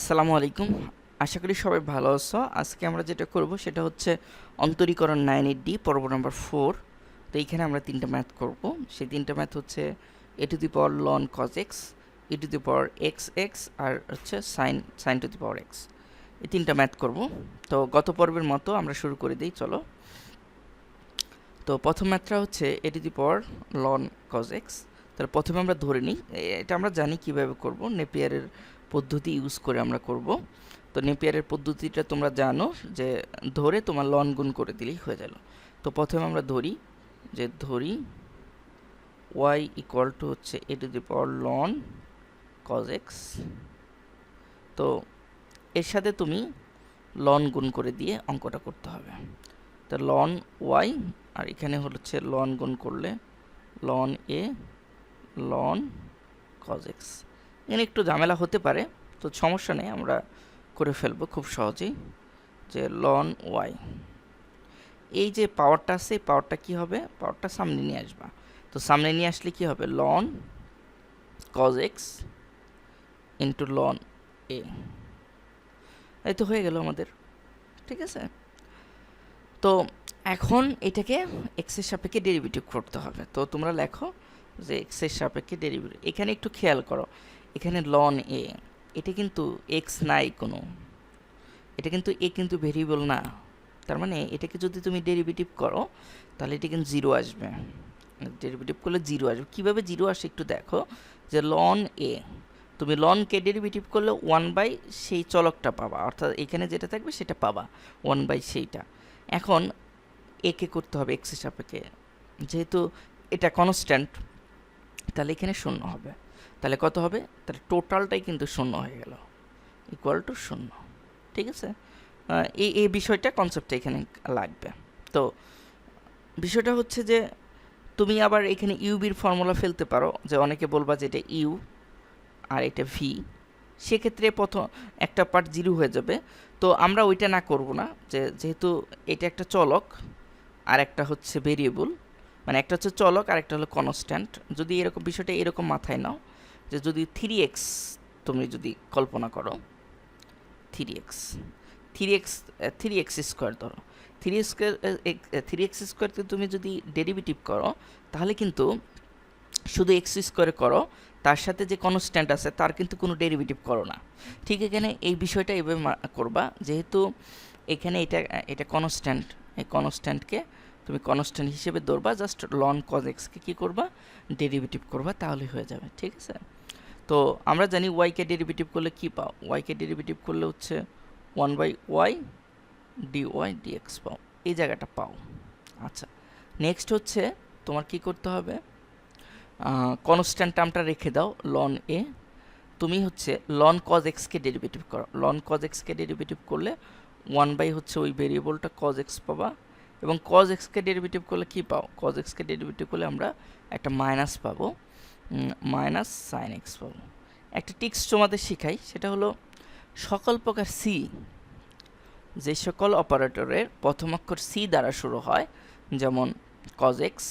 আসসালামু আলাইকুম। আশা করি সবাই ভালো আছো। আজকে আমরা যেটা করব সেটা হচ্ছে অন্তরীকরণ নাইন এইট ডি পর্ব নাম্বার ফোর তো এইখানে আমরা তিনটা ম্যাথ করব। সেই তিনটা ম্যাথ হচ্ছে a to the power ln cos x e to the power x x আর হচ্ছে sine sine to the power x এই তিনটা ম্যাথ করব। তো গত পর্বের মতো আমরা শুরু করে দিই, চলো। তো প্রথম ম্যাথটা হচ্ছে a to the power ln cos x তাহলে প্রথমে আমরা ধরে নিই। এটা আমরা জানি কীভাবে করব। নেপিয়ারের পদ্ধতি ইউজ করে আমরা করব। তো নেপিয়ারের পদ্ধতিটা তোমরা জানো যে ধরে তোমার লন গুণ করে দিলেই হয়ে গেল। তো প্রথমে আমরা ধরি যে ধরি ওয়াই ইকুয়াল টু হচ্ছে a to the power ln cos x তো এর সাথে তুমি লন গুণ করে দিয়ে অঙ্কটা করতে হবে। তো লন ওয়াই আর এখানে হচ্ছে লন গুণ করলে লন এ লন কজ এক্স এখানে একটু ঝামেলা হতে পারে, তো সমস্যা নেই, আমরা করে ফেলব খুব সহজেই, যে লন ওয়াই এই যে পাওয়ারটা আছে, এই পাওয়ারটা কী হবে? পাওয়ারটা সামনে নিয়ে আসবা। তো সামনে নিয়ে আসলে কি হবে? Ln cos x into ln a এই তো হয়ে গেল আমাদের, ঠিক আছে? তো এখন এটাকে এক্সের সাপেক্ষে ডেরিভেটিভ করতে হবে। তো তোমরা লেখো যে এক্সের সাপেক্ষে ডেরিভেটিভ এখানে একটু খেয়াল করো এখানে লন এ এটা কিন্তু এক্স নাই কোনো। এটা কিন্তু এ কিন্তু ভেরিয়েবল না। তার মানে এটাকে যদি তুমি ডেরিভেটিভ করো, তাহলে এটা কিন্তু জিরো আসবে। ডেরিভেটিভ করলে জিরো আসবে। কীভাবে জিরো আসে একটু দেখো। যে লন এ তুমি লনকে ডেরিভেটিভ করলে ওয়ান বাই সেই চলকটা পাবা। অর্থাৎ এখানে যেটা থাকবে সেটা পাবা ওয়ান বাই সেইটা। এখন একে করতে হবে এক্সের সাপেক্ষে। যেহেতু এটা কনস্ট্যান্ট তাহলে এখানে শূন্য হবে। তাহলে কত হবে? তাহলে টোটালটাই কিন্তু শূন্য হয়ে গেল। ইকুয়াল টু শূন্য। ঠিক আছে? এই এই বিষয়টা কনসেপ্টটা এখানে লাগবে। তো বিষয়টা হচ্ছে যে, তুমি আবার এখানে ইউবির ফর্মুলা ফেলতে পারো। যে অনেকে বলবা যে এটা ইউ আর এটা ভি সেক্ষেত্রে প্রথম একটা পার্ট জিরো হয়ে যাবে। তো আমরা ওইটা না করব না। যে, যেহেতু এটা একটা চলক, আর একটা হচ্ছে ভেরিয়েবল মানে একটা হচ্ছে চলক, আর একটা হলো কনস্ট্যান্ট যদি এরকম বিষয়টা এরকম মাথায় নাও যে যদি থ্রি এক্স তুমি যদি কল্পনা করো three x three x three x square ধরো থ্রি স্কোয়ার থ্রি এক্স স্কোয়ারকে তুমি যদি ডেরিভেটিভ করো, তাহলে কিন্তু শুধু এক্স স্কোয়ারে করো, তার সাথে যে কনস্ট্যান্ট আছে, তার কিন্তু কোনো ডেরিভেটিভ করো না। ঠিক এখানে এই বিষয়টা এভাবে করবা, যেহেতু এখানে এটা এটা কনস্ট্যান্ট এই কনস্ট্যান্টকে তুমি কনস্ট্যান্ট হিসেবে দৌড়বা জাস্ট লন কজ এক্সকে কী করবা? ডেরিভেটিভ করবা, তাহলে হয়ে যাবে, ঠিক আছে? তো আমরা জানি ওয়াইকে ডেরিভেটিভ করলে কী পাও? ওয়াইকে ডেরিভেটিভ করলে হচ্ছে one by y d y dx পাও। এই জায়গাটা পাও। আচ্ছা নেক্সট হচ্ছে তোমার কি করতে হবে? কনস্ট্যান্ট টার্মটা রেখে দাও লন এ তুমি হচ্ছে লন কজ এক্সকে ডেরিভেটিভ করো। লন কজ এক্সকে ডেরিভেটিভ করলে ওয়ান বাই হচ্ছে ওই ভেরিয়েবলটা কজ এক্স পাবা। এবং কজ এক্সকে ডেরিভেটিভ করলে কী পাও কজ এক্সকে ডেরিভেটিভ করলে আমরা একটা মাইনাস পাবো। মাইনাস সাইন এক্স পাবো। একটা টিক্স তোমাদের শিখাই, সেটা হলো সকল প্রকার সি যে সকল অপারেটরের প্রথম অক্ষর সি দ্বারা শুরু হয়, যেমন কজ এক্স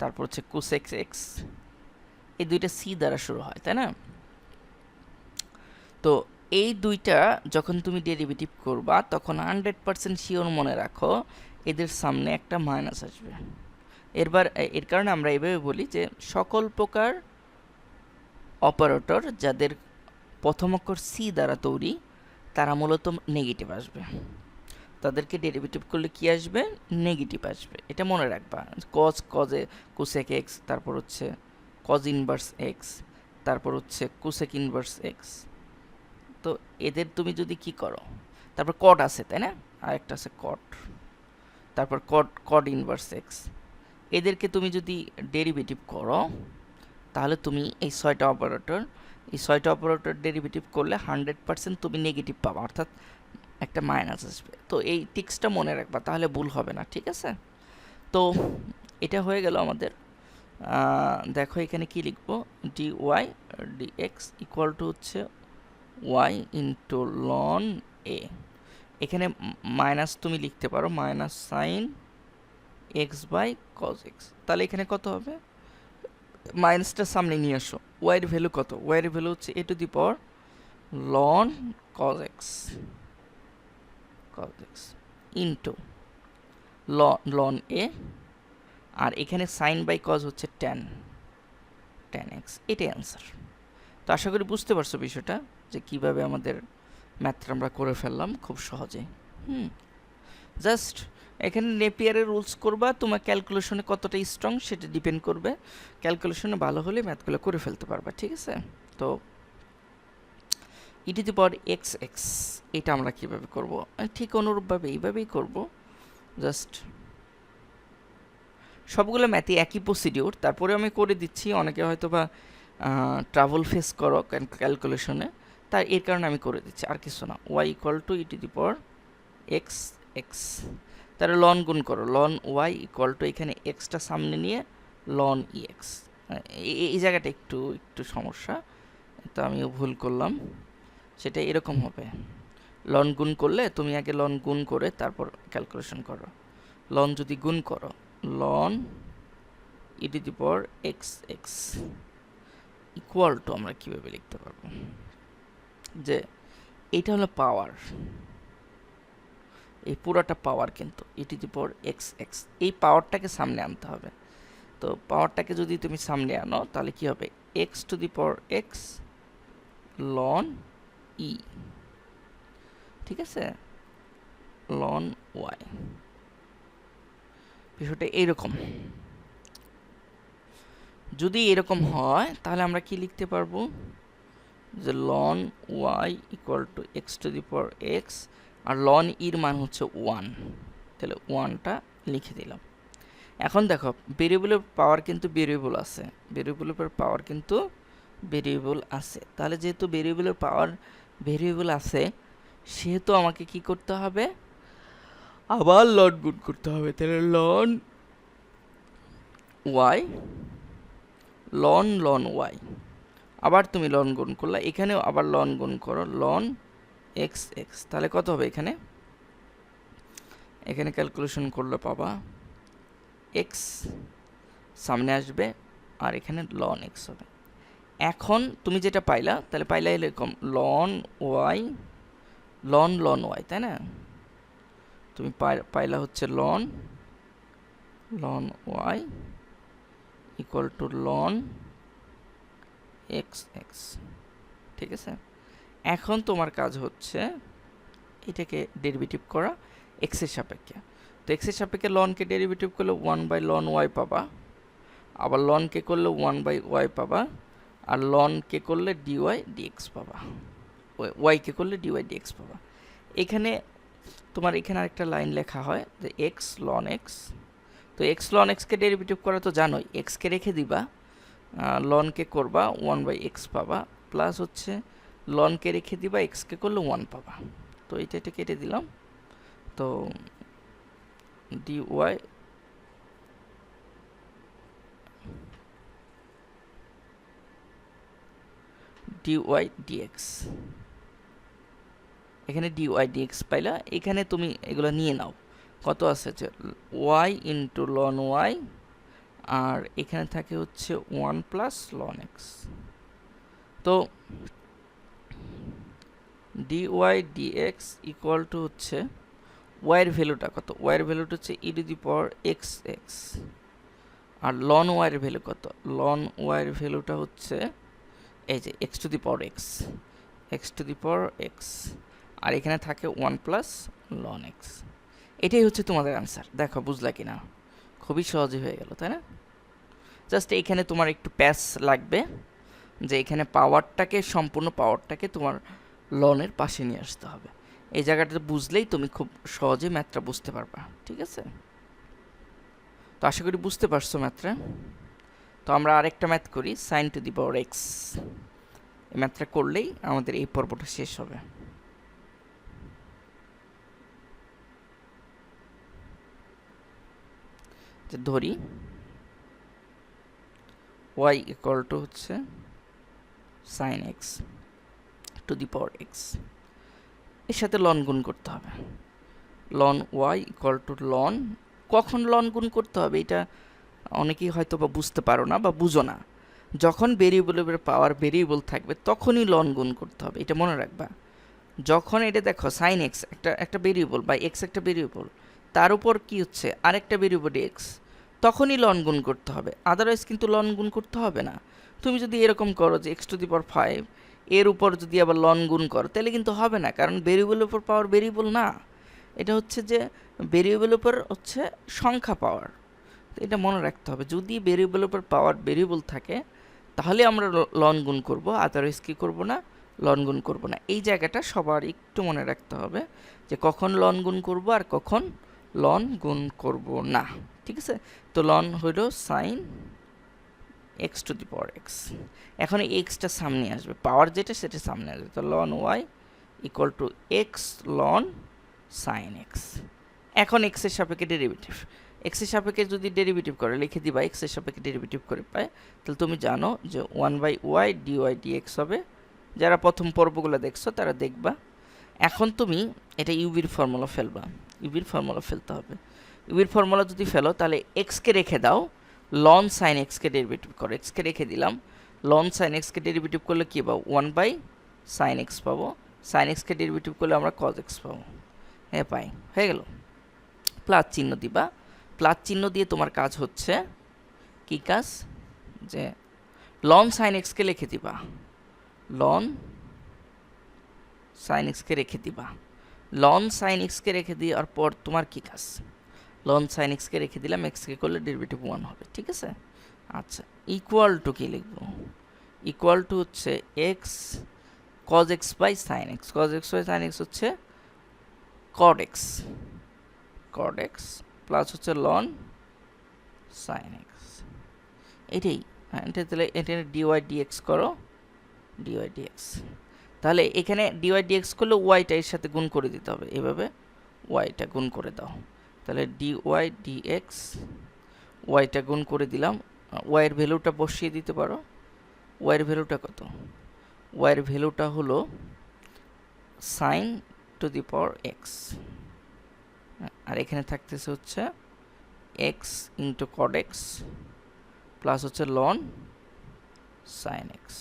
তারপর হচ্ছে কুসেক্স এক্স এই দুইটা সি দ্বারা শুরু হয়, তাই না? তো এই দুইটা যখন তুমি ডেরিভেটিভ করবা, তখন হান্ড্রেড পার্সেন্ট শিওর মনে রাখো, এদের সামনে একটা মাইনাস আসবে। এরবার, এর কারণে আমরা এভাবে বলি যে, সকল প্রকার অপারেটর যাদের প্রথম অক্ষর সি দ্বারা তৈরি, তারা মূলত নেগেটিভ আসবে। তাদেরকে ডেরিভেটিভ করলে কি আসবে? নেগেটিভ আসবে। এটা মনে রাখবা। কজ কজে কুসেক এক্স তারপর হচ্ছে কজ ইনভার্স এক্স তারপর হচ্ছে কুসেক ইনভার্স এক্স তো এদের তুমি যদি কি করো? তারপর কট আছে, তাই না? আর একটা আছে কট তারপর কট কট ইনভার্স এক্স এদেরকে তুমি যদি ডেরিভেটিভ করো, তাহলে তুমি এই ছয়টা অপারেটর এই ছয়টা অপারেটর ডেরিভেটিভ করলে হান্ড্রেড পার্সেন্ট তুমি নেগেটিভ পাবা, অর্থাৎ একটা মাইনাস আসবে। তো এই টিক্সটা মনে রাখবা, তাহলে ভুল হবে না, ঠিক আছে? তো এটা হয়ে গেল আমাদের দেখো এখানে কি লিখব? D y d x equal to হচ্ছে ওয়াই ইন্টু লন এ এখানে মাইনাস তুমি লিখতে পারো, minus sine x by cos x তাহলে এখানে কত হবে? মাইনাসটা সামনে নিয়ে আসো। ওয়াইয়ের ভ্যালু কত? ওয়াইয়ের ভ্যালু হচ্ছে a to the power ln cos x cos x into ln a আর এখানে সাইন বাই কজ হচ্ছে টেন টেন এক্স এটাই অ্যান্সার তো আশা করি বুঝতে পারছ বিষয়টা। যে কীভাবে আমাদের ম্যাথটা আমরা করে ফেললাম খুব সহজে হুম। জাস্ট এখানে নেপিয়ারের রুলস করবা, তোমার ক্যালকুলেশনে কতটা স্ট্রং সেটা ডিপেন্ড করবে। ক্যালকুলেশনে ভালো হলে ম্যাথগুলো করে ফেলতে পারবা, ঠিক আছে? তো ইটি দি পাওয়ার এক্স এক্স এটা আমরা কীভাবে করব? ঠিক অনুরূপভাবে এইভাবেই করব। জাস্ট সবগুলো ম্যাথই একই প্রসিডিওর তারপরে আমি করে দিচ্ছি, অনেকে হয়তো বা ট্রাভেল ফেস করো ক্যালকুলেশনে তার এর কারণে আমি করে দিচ্ছি, আর কিছু না। ওয়াই ইকুয়াল টু ইটি দি পাওয়ার এক্স এক্স তাহলে লন গুণ করো লন ওয়াই ইকুয়াল টু এখানে এক্সটা সামনে নিয়ে লন ই এক্স এই জায়গাটা একটু একটু সমস্যা, তো আমিও ভুল করলাম। সেটা এরকম হবে। লন গুণ করলে তুমি আগে লন গুণ করে তারপর ক্যালকুলেশন করো। লন যদি গুণ করো লন ইটি দি পর এক্স এক্স ইকুয়াল টু আমরা কীভাবে লিখতে পারব? যে এটা হলো পাওয়ার এই পুরোটা পাওয়ার কিন্তু ইটি দি পর এক্স এক্স এই পাওয়ারটাকে সামনে আনতে হবে। তো পাওয়ারটাকে যদি তুমি সামনে আনো, তাহলে কি হবে? এক্স টু দি পর এক্স লন ই ঠিক আছে? লন ওয়াই বিষয়টা এইরকম। যদি এরকম হয়, তাহলে আমরা কি লিখতে পারব? যে ln y equal to x to the power x R ln ইর মান হচ্ছে ওয়ান তাহলে ওয়ানটা লিখে দিলাম। এখন দেখো ভেরিয়েবলের পাওয়ার কিন্তু ভেরিয়েবল আছে। ভেরিয়েবলের পাওয়ার কিন্তু ভেরিয়েবল আছে। তাহলে যেহেতু ভেরিয়েবলের পাওয়ার ভেরিয়েবল আছে, সেহেতু আমাকে কি করতে হবে? আবার লন গুণ করতে হবে। তাহলে ln y ln ln y আবার তুমি লন গুণ করলা, এখানেও আবার লন গুণ করো লন এক্স এক্স তাহলে কত হবে এখানে? এখানে ক্যালকুলেশন করলে পাবা এক্স সামনে আসবে, আর এখানে লন এক্স হবে। এখন তুমি যেটা পাইলা, তাহলে পাইলা এরকম ln y ln ln y তাই না? তুমি পাইলা হচ্ছে ln ln y equal to ln x x ঠিক আছে? এখন তোমার কাজ হচ্ছে এটাকে ডেরিভেটিভ করা এক্সের সাপেক্ষে। তো এক্সের সাপেক্ষে লনকে ডেরিভেটিভ করলে ওয়ান বাই লন ওয়াই পাবা। আবার লনকে করলে ওয়ান বাই ওয়াই পাবা। আর লনকে করলে ডিওয়াই ডিএক্স পাবা। ওয়াইকে করলে ডিওয়াই ডিএক্স পাবা। এখানে তোমার এখানে আরেকটা লাইন লেখা হয় যে এক্স লন এক্স তো এক্স লন এক্সকে ডেরিভেটিভ করা তো জানোই এক্সকে রেখে দিবা। লনকে করবা ওয়ান বাই এক্স পাবা প্লাস হচ্ছে লনকে রেখে দিবা এক্সকে করলে ওয়ান পাবা। তো এটা এটা কেটে দিলাম। তো d y d y dx এখানে ডি ওয়াই ডিএক্স পাইলা, এখানে তুমি এগুলো নিয়ে নাও। কত আছে? ওয়াই ইন্টু লন ওয়াই আর এখানে থাকে হচ্ছে ওয়ান প্লাস লন এক্স তো d y dx equal to হচ্ছে ওয়াইয়ের ভ্যালুটা কত? ওয়াইয়ের ভ্যালুটা হচ্ছে e to the power x x R ln ওয়াইয়ের ভ্যালু কত? লন ওয়াইয়ের ভ্যালুটা হচ্ছে এই যে x to the power x x to the power x আর এখানে থাকে ওয়ান প্লাস লন এক্স এটাই হচ্ছে তোমাদের অ্যান্সার দেখো, বুঝলা কি না খুবই সহজই হয়ে গেল, তাই না? জাস্ট এইখানে তোমার একটু প্যাস লাগবে। যে এখানে পাওয়ারটাকে সম্পূর্ণ পাওয়ারটাকে তোমার লনের পাশে নিয়ে আসতে হবে। এই জায়গাটা বুঝলেই তুমি খুব সহজে ম্যাথটা বুঝতে পারবা, ঠিক আছে? তো আশা করি বুঝতে পারছ ম্যাথটা তো আমরা আরেকটা ম্যাথ করি sine to the power x এই ম্যাথটা করলেই আমাদের এই পর্বটা শেষ হবে। ধরি ওয়াই ইকুয়াল টু হচ্ছে sine x to the power এক্সের সাথে লন গুণ করতে হবে। Ln y equal to ln কখন লন গুণ করতে হবে এটা অনেকেই হয়তো বা বুঝতে পারো না বা বুঝো না। যখন ভেরিয়েবলের পাওয়ার ভেরিয়েবল থাকবে তখনই লন গুণ করতে হবে, এটা মনে রাখবা। যখন এটা দেখো সাইন এক্স একটা একটা ভেরিয়েবল বা এক্স একটা ভেরিয়েবল তার উপর কি হচ্ছে? আরেকটা ভেরিয়েবল এক্স তখনই লন গুণ করতে হবে। আদারওয়াইজ কিন্তু লন গুণ করতে হবে না। তুমি যদি এরকম করো যে x to the power five এর উপর যদি আবার লন গুণ করো, তাহলে কিন্তু হবে না। কারণ ভেরিয়েবলের উপর পাওয়ার ভেরিয়েবল না। এটা হচ্ছে যে ভেরিয়েবলের উপর হচ্ছে সংখ্যা পাওয়ার এটা মনে রাখতে হবে। যদি ভেরিয়েবলের উপর পাওয়ার ভেরিয়েবল থাকে, তাহলে আমরা লন গুণ করব। আদারওয়াইজ কী করব না? লন গুণ করব না। এই জায়গাটা সবার একটু মনে রাখতে হবে যে কখন লন গুণ করব আর কখন লন গুণ করব না। ঠিক আছে? তো লন হইল sine x to the power x এখন এক্সটা সামনে আসবে। পাওয়ার যেটা, সেটা সামনে আসবে। তো ln y equal to x ln sine x এখন এক্সের সাপেক্ষে ডেরিভেটিভ এক্সের সাপেক্ষে যদি ডেরিভেটিভ করে, লিখে দিবা এক্সের সাপেক্ষে ডেরিভেটিভ করে পায়, তাহলে তুমি জানো যে one by y d y d x হবে। যারা প্রথম পর্বগুলো দেখছ, তারা দেখবা। এখন তুমি এটা ইউবির ফর্মুলা ফেলবা। ইউবির ফর্মুলা ফেলতে হবে। ইউবির ফর্মুলা যদি ফেলো, তাহলে এক্সকে রেখে দাও লন সাইন এক্সকে ডেরিভেটিভ করো। এক্সকে রেখে দিলাম লন সাইন এক্সকে ডেরিভেটিভ করলে কী পাবো? ওয়ান বাই সাইন এক্স পাবো। সাইন এক্সকে ডেরিভেটিভ করলে আমরা কজ এক্স পাবো। হ্যাঁ পাই, হয়ে গেল। প্লাস চিহ্ন দিবা। প্লাস চিহ্ন দিয়ে তোমার কাজ হচ্ছে কি কাজ? যে লন সাইন এক্সকে লিখে দিবা। লন সাইন এক্সকে রেখে দিবা। লন সাইন এক্সকে রেখে দেওয়ার পর তোমার কী কাজ? লন সাইন এক্সকে রেখে দিলাম এক্সকে করলে ডেরিভেটিভ ওয়ান হবে, ঠিক আছে? আচ্ছা ইকুয়াল টু কী লিখব? ইকুয়াল টু হচ্ছে x cos x by sine x cos x by sine x হচ্ছে cot x cot x plus হচ্ছে লন সাইন এক্স এটাই হ্যাঁ এটা তাহলে এটা ডিওয়াই ডিএক্স করো ডিওয়াই ডিএক্স তাহলে এখানে ডিওয়াই ডিএক্স করলে ওয়াইটা এর সাথে গুণ করে দিতে হবে, এভাবে ওয়াইটা গুণ করে দাও। তাহলে ডিওয়াই ডিএক্স ওয়াইটা গুণ করে দিলাম ওয়াইয়ের ভ্যালুটা বসিয়ে দিতে পারো ওয়াইয়ের ভ্যালুটা কত? ওয়াইয়ের ভ্যালুটা হলো sine to the power x আর এখানে থাকতেছে হচ্ছে x into cos x plus হচ্ছে লন সাইন এক্স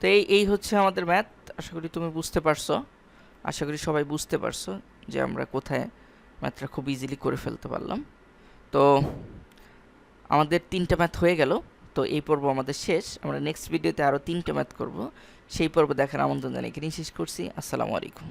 তো এই এই হচ্ছে আমাদের ম্যাথ আশা করি তুমি বুঝতে পারছ, আশা করি সবাই বুঝতে পারছ যে আমরা কোথায় ম্যাথটা খুব ইজিলি করে ফেলতে পারলাম। তো আমাদের তিনটা ম্যাথ হয়ে গেল। তো এই পর্ব আমাদের শেষ। আমরা নেক্সট ভিডিওতে আরও তিনটে ম্যাথ করব। সেই পর্ব দেখার আমন্ত্রণ জানিয়ে শেষ করছি। আসসালামু আলাইকুম।